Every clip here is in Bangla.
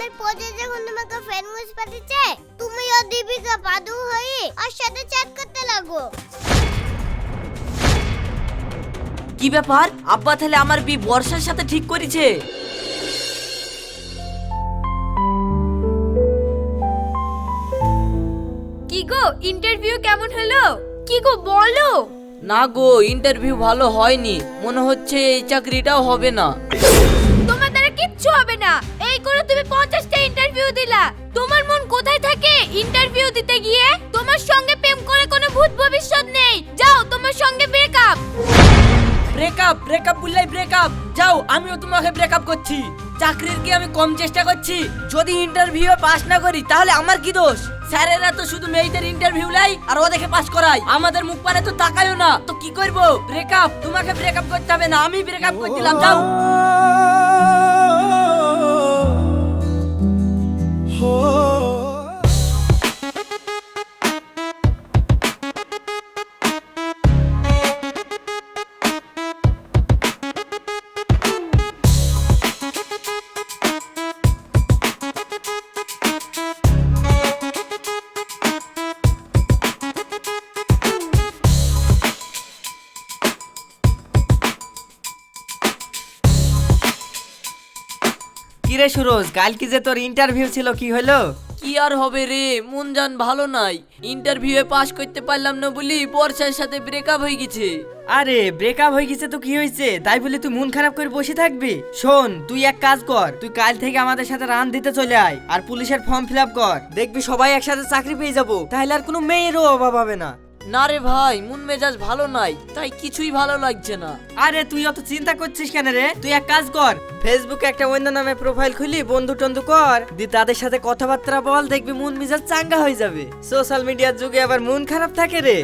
খানের প্রজেক্ট যখন তোমাকে ফ্রেন্ড মুজ পাঠিয়েছে তুমি ও দীপিকা পাদু হয়ে ওর সাথে চ্যাট করতে লাগো। কি ব্যাপার? আব্বা তাহলে আমার বি বর্ষার সাথে ঠিক করেছে? কি গো ইন্টারভিউ কেমন হলো? কি গো বলো। না গো ইন্টারভিউ ভালো হয়নি। মনে হচ্ছে এই চাকরিটাও হবে না। তোমার দ্বারা কিচ্ছু হবে না। দিলা। তোমার মন কোথায় থাকে ইন্টারভিউ দিতে গিয়ে? তোমার সঙ্গে প্রেম করে কোনো ভূত ভবিষ্যৎ নেই। যাও, তোমার সঙ্গে ব্রেকআপ ব্রেকআপ ব্রেকআপ বললাই ব্রেকআপ যাও, আমিও তোমাকে ব্রেকআপ করছি। চাকরির কি আমি কম চেষ্টা করছি? যদি ইন্টারভিউ পাস না করি, তাহলে আমার কি দোষ? স্যারেরা তো শুধু মেয়েদের ইন্টারভিউ লাই আর ও দেখে পাস করায়। আমাদের মুখ পানে তো তাকায়ও না। তো কি করব? ব্রেকআপ তোমাকে ব্রেকআপ করতে হবে না। আমি ব্রেকআপ করে দিলাম যাও। Oh. কিরে সুরজ কালকে যে তোর ইন্টারভিউ ছিল কি হলো? কি আর হবে রে মন জান ভালো নাই। ইন্টারভিউয়ে পাস করতে পারলাম না বলি বর্ষার সাথে ব্রেকআপ হয়ে গেছে। আরে ব্রেকআপ হয়ে গেছে তো কি হয়েছে? তাই বলে তুই মন খারাপ করে বসে থাকবি? শোন তুই এক কাজ কর তুই কাল থেকে আমাদের সাথে রান দিতে চলে আয় আর পুলিশের ফর্ম ফিল আপ কর। দেখবি সবাই একসাথে চাকরি পেয়ে যাব তাহলে আর কোনো মেয়েরও অভাব হবে না। না রে ভাই মন মেজাজ ভালো নাই তাই কিছুই ভালো লাগছে না। আরে তুই অত চিন্তা করছিস কেন রে? তুই এক কাজ কর ফেসবুকে একটা অন্য নামে প্রোফাইল খুলি বন্ধু টন্ধু কর দি তাদের সাথে কথাবার্তা বল দেখবি মন মেজাজ চাঙ্গা হয়ে যাবে। সোশ্যাল মিডিয়ার যুগে আবার মন খারাপ থাকে রে।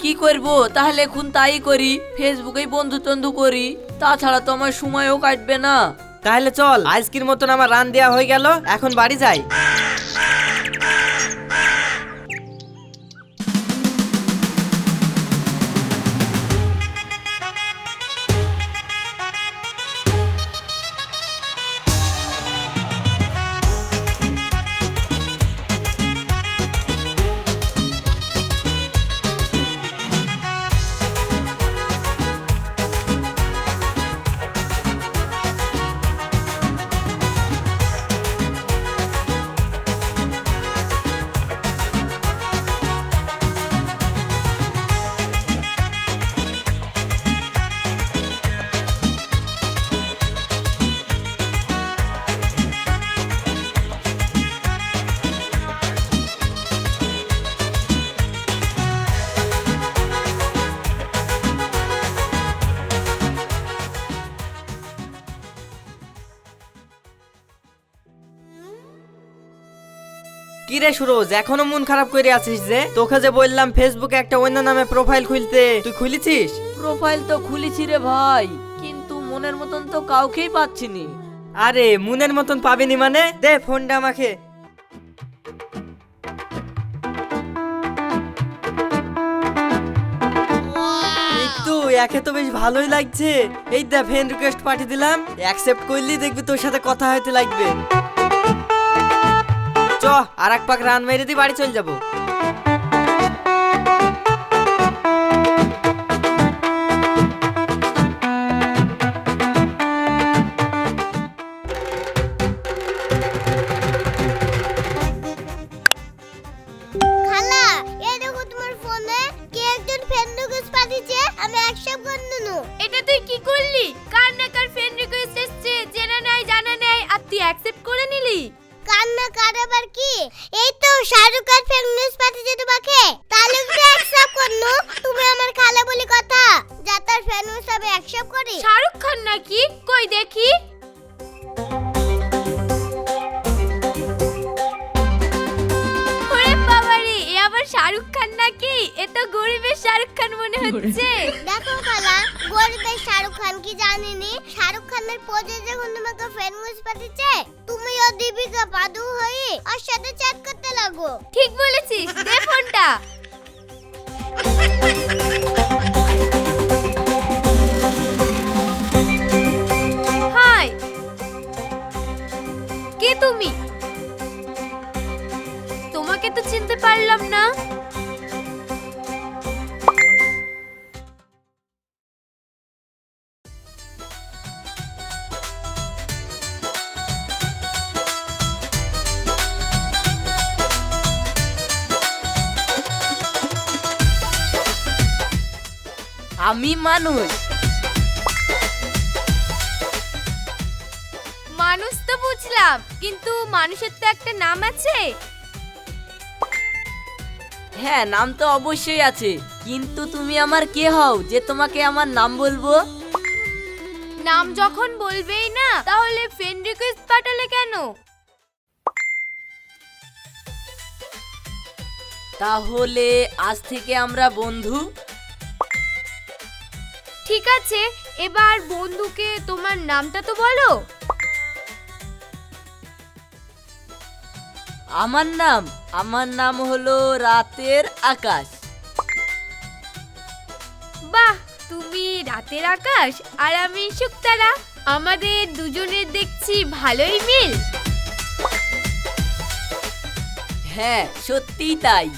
কি করব? তাহলে এখন তাই করি ফেসবুকেই বন্ধু টন্ধু করি। তাছাড়া তো আমার সময়ও কাটবে না। তাহলে চল আজকের মতন আমার রান দেওয়া হয়ে গেল এখন বাড়ি যাই। কিরে সুরজ এখনও মন খারাপ করে আছিস যে? তোকে যে বললাম ফেসবুকে একটা অন্য নামে প্রোফাইল খুলতে তুই খুলেছিস? প্রোফাইল তো খুলেছি রে ভাই কিন্তু মনের মতন তো কাউকেই পাচ্ছি নি। আরে মুনের মতন পাবিনি মানে? দে ফোনটা আমাকে। একে তো বেশ ভালোই লাগছে। এই দা ফ্রেন্ড রিকোয়েস্ট পাঠিয়ে দিলাম। অ্যাকসেপ্ট করলি দেখবি তোর সাথে কথা হইতে লাগবে। চ আর এক পাক রান মেরে দিয়ে বাড়ি চলে যাব। কান্না কার কি? এই তো শাহরুখ খান ফ্রেন্ড রিকোয়েস্ট পাঠিয়েছে তোমাকে। তাহলে তো অ্যাকসেপ্ট করনু তুমি আমার খালা বলি কথা। যা তার আমি অ্যাকসেপ্ট করি। শাহরুখ খান নাকি? কই দেখি। আবার শাহরুখ খান নাকি? এ তো গরিবের শাহরুখ খান মনে হচ্ছে। দেখো খালা গরিবের শাহরুখ খান কি জানেনি? শাহরুখ খানের প্রজেক্ট যখন তোমাকে ফ্রেন্ড রিকোয়েস্ট পাঠিয়েছে তুমি ও দীপিকা পাদু হয়ে ওর সাথে চ্যাট করতে লাগো। ঠিক বলেছিস দে ফোনটা। হাই। কে তুমি? তো চিনতে পারলাম না। আমি মানুষ। মানুষ তো বুঝলাম কিন্তু মানুষের তো একটা নাম আছে। হ্যাঁ নাম তো অবশ্যই আছে। কিন্তু তুমি আমার কে হও যে তোমাকে আমার নাম বলব? নাম যখন বলবেই না তাহলে ফ্রেন্ড রিকোয়েস্ট পাঠালে কেন? তাহলে আজ থেকে আমরা বন্ধু? ঠিক আছে এবার বন্ধুকে তোমার নামটা তো বলো। আমার নাম আমার নাম হলো রাতের আকাশ। বাহ তুমি রাতের আকাশ আর আমি শুক্তারা। আমাদের দুজনের দেখছি ভালোই মিল। হ্যাঁ সত্যিই তাই।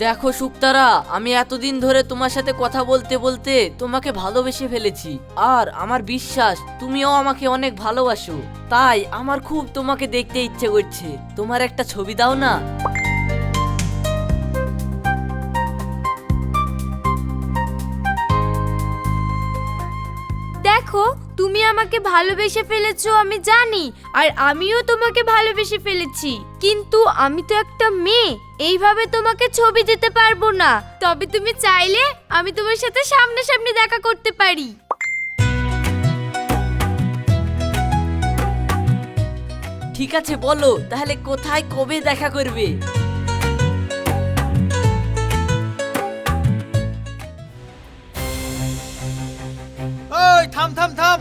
দেখো শুক্তারা, আমি এতদিন ধরে তোমার সাথে কথা বলতে বলতে তোমাকে ভালোবেসে ফেলেছি। আর আমার বিশ্বাস, তুমিও আমাকে অনেক ভালোবাসো। তাই আমার খুব তোমাকে দেখতে ইচ্ছে করছে। তোমার একটা ছবি দাও না? দেখো আমাকে ভালোবেসে ফেলেছো আমি জানি আর আমিও তোমাকে ভালোবেসে ফেলেছি। কিন্তু আমি তো একটা মেয়ে এইভাবে তোমাকে ছবি দিতে পারব না। তবে তুমি চাইলে আমি তোমার সাথে সামনাসামনি দেখা করতে পারি। ঠিক আছে বলো তাহলে কোথায় কবে দেখা করবে? থাম থাম থাম।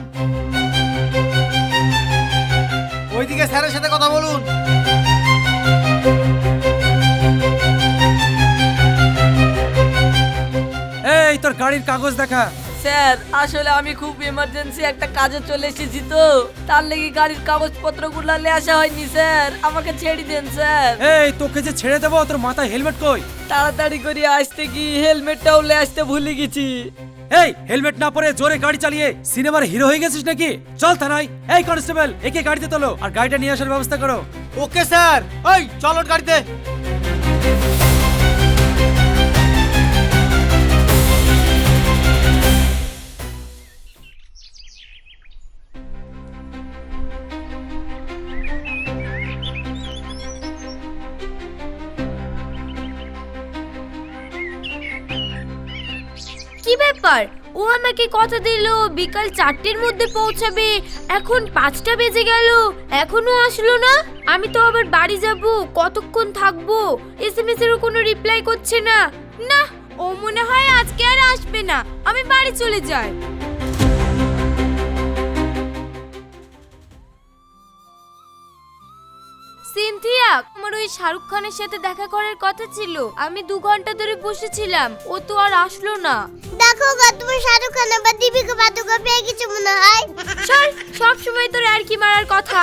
ওইদিকে স্যারের সাথে কথা বলুন। এই তোর গাড়ির কাগজ দেখা। স্যার আসলে আমি খুব এমার্জেন্সি একটা কাজে চলে এসেছি তো। তার লেগে গাড়ির কাগজপত্রগুলা নিয়ে আসা হয়নি স্যার। আমাকে ছেড়ে দেন স্যার। এই তোকে যে ছেড়ে দেবো তোর মাথায় হেলমেট কই? তাড়াতাড়ি করে আসতে কি হেলমেটটাও লে আসতে ভুলে গেছি। এই হেলমেট না পরে জোরে গাড়ি চালিয়ে সিনেমার হিরো হয়ে গেছিস নাকি? চল থানায়। এই কনস্টেবল একে গাড়িতে তোলো আর গাড়িটা নিয়ে আসার ব্যবস্থা করো। Okay sir. ওই চলো গাড়িতে। ও আমাকে কথা দিল, বিকাল চারটের মধ্যে পৌঁছাবে। এখন পাঁচটা বেজে গেল, এখনও আসলো না? আমি তো আবার বাড়ি যাব, কতক্ষণ থাকব? এস এম এস এরও কোনো রিপ্লাই করছে না। না, ও মনে হয় আজকে আর আসবে না। আমি বাড়ি চলে যাই। ওই শাহরুখ খানের সাথে দেখা করার কথা ছিল। আমি দু ঘণ্টা ধরে বসেছিলাম। ও তো আর আসলো না। দেখো গো তুমি শাহরুখ খান বা দীপিকা পাদুকা পেয়ে কিছু মনে হয়। সব সময় তোর আর কি মারার কথা?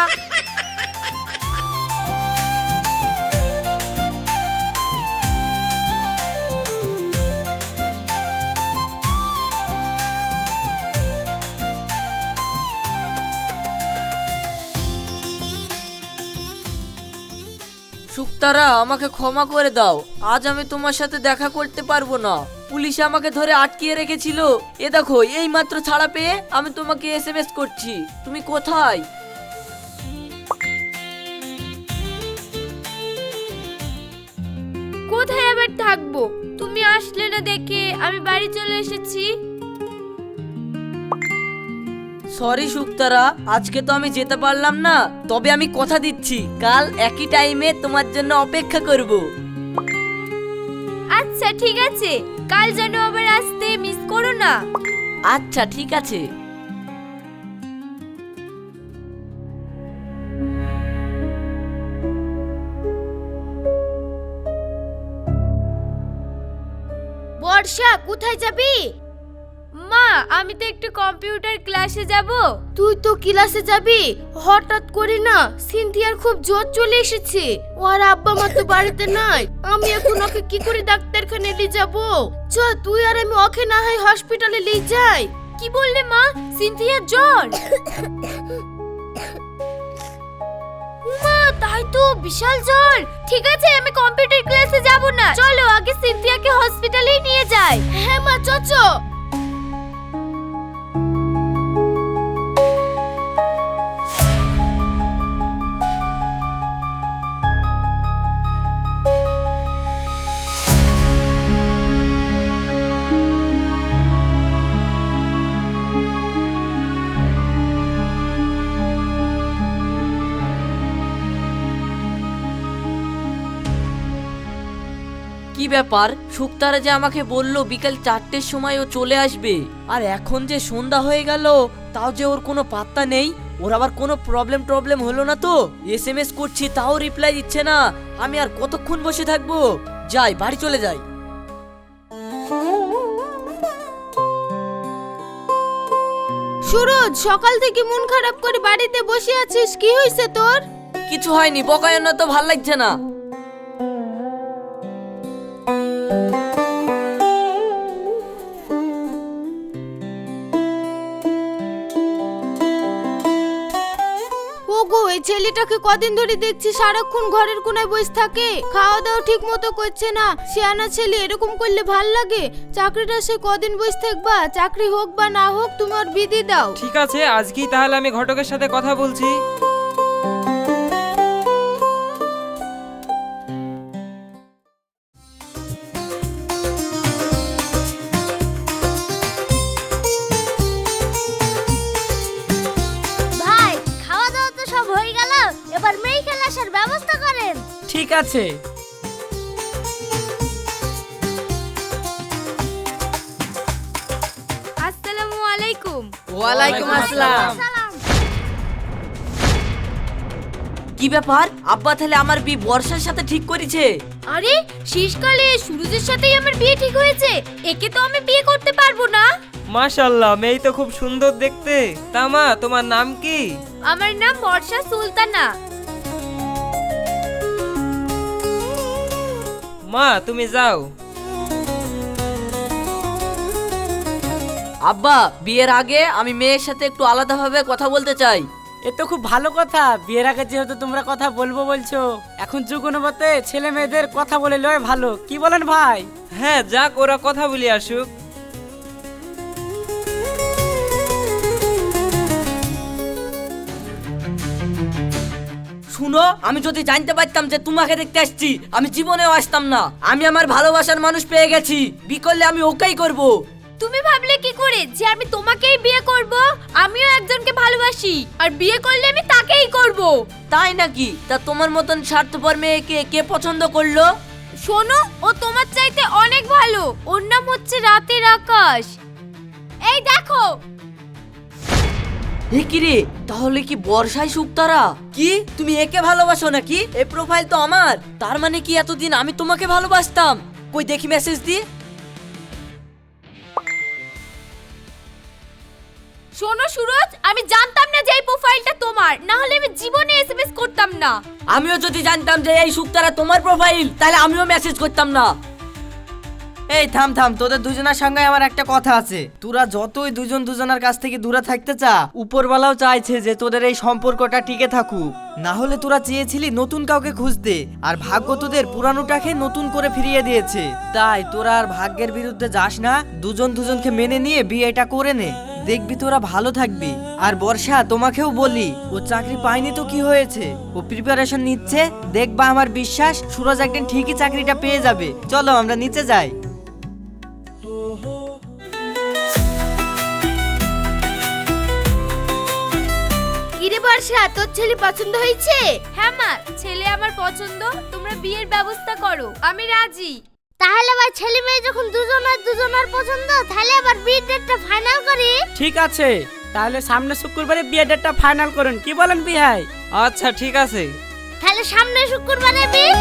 শুক্তারা আমাকে ক্ষমা করে দাও। আজ আমি তোমার সাথে দেখা করতে পারব না। পুলিশ আমাকে ধরে আটকিয়ে রেখেছিল। এ দেখো, এই মাত্র ছাড়া পেয়ে আমি তোমাকে এসএমএস করছি। তুমি কোথায়? কোথায় আবার থাকব? তুমি আসলে না দেখে আমি বাড়ি চলে এসেছি? সরি শুক্তারা আজকে তো আমি যেতে পারলাম না তবে আমি কথা দিচ্ছি। কাল একই টাইমে তোমার জন্য অপেক্ষা করব। আচ্ছা ঠিক আছে। কাল যেন আবার আসতে মিস করো না। আচ্ছা ঠিক আছে। বর্ষা কোথায় যাবি? আমি তো একটু কম্পিউটার ক্লাসে যাব। তুই তো ক্লাসে যাবি? হঠাৎ করে না সিনথিয়ার খুব জ্বর চলে এসেছে। ওর আব্বা মা তো বাড়িতে নাই। আমি এখন ওকে কি করে ডাক্তারখানে নিয়ে যাব? চ তুই আর আমি ওকে না হয় হসপিটালে নিয়ে যাই। কি বললে মা? সিনথিয়ার জ্বর? মা তাই তো বিশাল জ্বর। ঠিক আছে আমি কম্পিউটার ক্লাসে যাব না। চলো আগে সিনথিয়াকে হসপিটালে নিয়ে যাই। হ্যাঁ মা চচো কি ব্যাপার? শুক্তারা যে আমাকে বলল বিকাল চারটের সময় ও চলে আসবে। আর এখন যে সন্ধ্যা হয়ে গেল তাও যে ওর কোনো পাত্তা নেই। ওর আবার কোনো প্রবলেম টবলেম হলো না তো? এস এম এস করছি তাও রিপ্লাই দিচ্ছে না। আমি আর কতক্ষণ বসে থাকব? যাই বাড়ি চলে যাই। সুরজ সকাল থেকে মন খারাপ করে বাড়িতে বসে আছিস কি হয়েছে তোর? কিছু হয়নি বকায় না তো ভালো লাগছে না। ছেলেটাকে কদিন ধরে দেখছি, সারাক্ষণ ঘরের কোনায় বসে থাকে। খাওয়া দাওয়া ঠিক মতো করছে না। সিয়ানা ছেলে, এরকম করলে ভালো লাগে? চাকরিটা সে কদিন বসে থাকবা, চাকরি হোক বা না হোক তুমি ওর বিধি দাও। ঠিক আছে, আজকেই তাহলে আমি ঘটকের সাথে কথা বলছি। আছে। আসসালামু আলাইকুম। ওয়ালাইকুম আসসালাম। কি ব্যাপার? আব্বা তাহলে আমার বিয়ে বর্ষার সাথে ঠিক করেছে? আরে শীষকালে সুরজের সাথেই আমার বিয়ে ঠিক হয়েছে। একে তো আমি বিয়ে করতে পারব না। মাশাল্লাহ মেয়ে তো খুব সুন্দর দেখতে। তামা তোমার নাম কি? আমার নাম বর্ষা সুলতানা। মা তুমি যাও। আব্বা বিয়ের আগে আমি মেয়ের সাথে একটু আলাদাভাবে কথা বলতে চাই। এ তো খুব ভালো কথা। বিয়ের আগে যেহেতু তোমরা কথা বলব বলছো এখন যুগ অনুপাতে ছেলে মেয়েদের কথা বলে লয় ভালো। কি বলেন ভাই? হ্যাঁ যাক ওরা কথা বলি আসুক। শুনো আমি যদি জানতে পারতাম যে তোমাকে দেখতে আসছি আমি জীবনেও আসতাম না। আমি আমার ভালোবাসার মানুষ পেয়ে গেছি। বি করলে আমি ওকেই করব। তুমি ভাবলে কি করে যে আমি তোমাকেই বিয়ে করব? আমিও একজনকে ভালোবাসি আর বিয়ে করলে আমি তাকেই করব। তাই নাকি? তা তোমার মতন স্বার্থপর মেয়েকে কে পছন্দ করল? শোনো ও তোমার চাইতে অনেক ভালো। ওর নাম হচ্ছে রাতের আকাশ। এই দেখো এ কি রে? তাহলে কি বর্ষায় শুক্তারা কি? তুমি একে ভালোবাসো নাকি? এ প্রোফাইল তো আমার। তার মানে কি এতদিন আমি তোমাকে ভালোবাসতাম? কই দেখি মেসেজ দি। শোনো সুরজ আমি জানতাম না যে এই প্রোফাইলটা তোমার। না হলে আমি জীবনে এসএমএস করতাম না। আমিও যদি জানতাম যে এই শুক্তারা তোমার প্রোফাইল তাহলে আমিও মেসেজ করতাম না। এই, থাম থাম, তোদের দুজনের সঙ্গে আমার একটা কথা আছে। তোরা যতই দুজন দুজনের কাছ থেকে দূরে থাকতে চা, উপরওয়ালাও চাইছে যে তোদের এই সম্পর্কটা টিকে থাকুক। না হলে তোরা চেয়েছিলি নতুন কাউকে খুঁজতে, আর ভাগ্য তোদের পুরানোটাকে নতুন করে ফিরিয়ে দিয়েছে। তাই তোরা আর ভাগ্যের বিরুদ্ধে যাস না, দুজন দুজনকে মেনে নিয়ে বিয়েটা করে নে। দেখবি তোরা ভালো থাকবি। আর বর্ষা, তোমাকেও বলি, ও চাকরি পায়নি তো কি হয়েছে? ও প্রিপারেশন নিচ্ছে, দেখবা আমার বিশ্বাস, সুরজ একদিন ঠিকই চাকরিটা পেয়ে যাবে। চলো আমরা নিচে যাই। বর্ষা তোর ছেলে পছন্দ হয়েছে? হ্যাঁ মা ছেলে আমার পছন্দ তোমরা বিয়ের ব্যবস্থা করো আমি রাজি। তাহলে আবার ছেলে মেয়ে যখন দুজনের দুজনের পছন্দ তাহলে আবার বিয়ের ডেটটা ফাইনাল করি? ঠিক আছে তাহলে সামনে শুক্রবারে বিয়ের ডেটটা ফাইনাল করুন কি বলেন বিহাই? আচ্ছা ঠিক আছে। তাহলে সামনে শুক্রবারে বিয়ে?